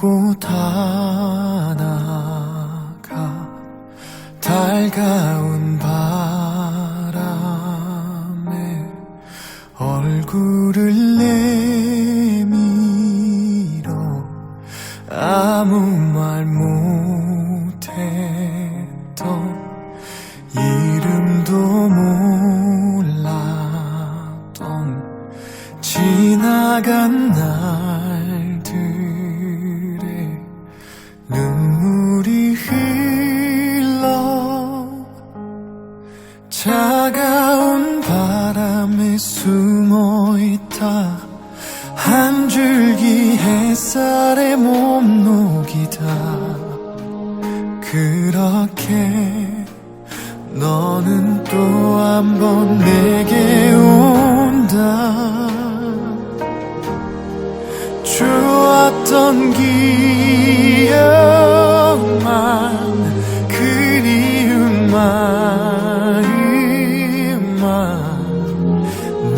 안고 다 나가 달가운 바람에 얼굴을 내밀어 아무 말 못했던 이름도 몰랐던 지나간 날 한 줄기 햇살에 몸 녹이다. 그렇게 너는 또 한 번 내게 온다. 좋았던 기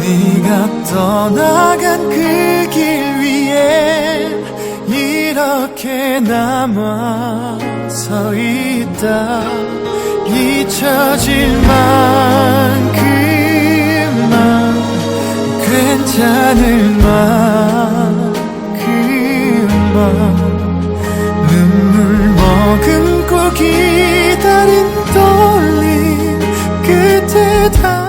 네가 떠나간 그 길 위에 이렇게 남아 서 있다. 잊혀질 만큼만 괜찮을 만큼만 눈물 머금고 기다린 떨림 끝에 다